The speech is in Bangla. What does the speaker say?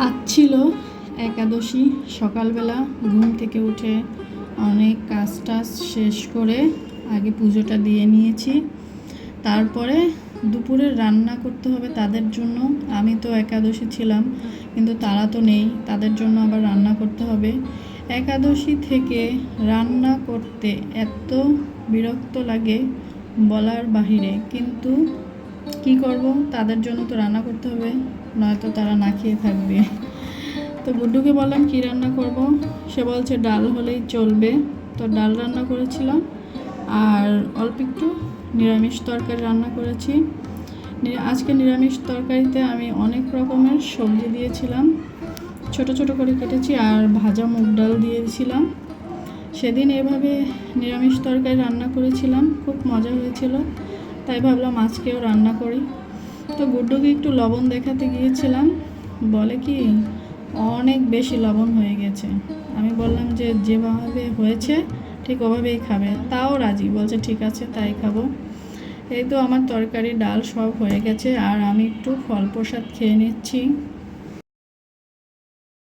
আজ ছিল একাদশী। সকালবেলা ঘুম থেকে উঠে অনেক কাজ টাজ শেষ করে আগে পুজোটা দিয়ে নিয়েছি। তারপরে দুপুরে রান্না করতে হবে তাদের জন্য। আমি তো একাদশী ছিলাম, কিন্তু তারা তো নেই, তাদের জন্য আবার রান্না করতে হবে। একাদশী থেকে রান্না করতে এত বিরক্ত লাগে বলার বাহিরে, কিন্তু কি করব? তাদের জন্য তো রান্না করতে হবে, নয়তো তারা না খেয়ে থাকবে। তো গুড্ডুকে বললাম, কি রান্না করব? সে বলছে, ডাল হলেই চলবে। তো ডাল রান্না করেছিলাম, আর অল্প একটু নিরামিষ তরকারি রান্না করেছি। আজকে নিরামিষ তরকারিতে আমি অনেক রকমের সবজি দিয়েছিলাম। ছোট ছোট করে কেটেছি আর ভাজা মুগ ডাল দিয়েছিলাম। সেদিন এভাবে নিরামিষ তরকারি রান্না করেছিলাম, খুব মজা হয়েছিল। তাই ভাবলাম আজকেও রান্না করি। তো গুড্ডুকে একটু লবণ দেখাতে গিয়েছিলাম। বলে কি, অনেক বেশি লবণ হয়ে গেছে। আমি বললাম যে, যেভাবে হয়েছে, ঠিক ওভাবেই খাবে। তাও রাজি। বলছে, ঠিক আছে, তাই খাব। এই তো আমার তরকারি, ডাল সব হয়ে গেছে। আর আমি একটু ফল প্রসাদ খেয়ে নিচ্ছি।